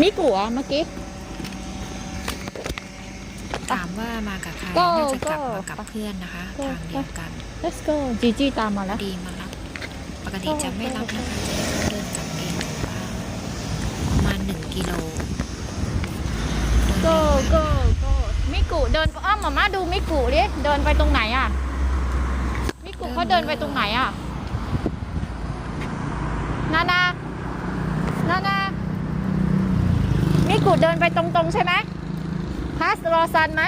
มิกุเหรอะเมื่อกี้ ถามว่ามากับใครก็น่าจะกลับก็มากับเพื่อนนะคะ ก็ ทางเดียวกัน let's go จีจีตามมาแล้ว ดีมารับ ปกติจะไม่รับนะคะจะเดินกลับเองแต่ว่าประมาณหนึ่งกิโลเดิน go เร็ว go go มิกุเดินอ้อมมาม่าดูมิกุดิเดินไปตรงไหนอะมิกุเขาเดินไปตรงไหนอะ นานา นานา กุเดินไปตรงๆใช่ไหมพาสรอซันไหม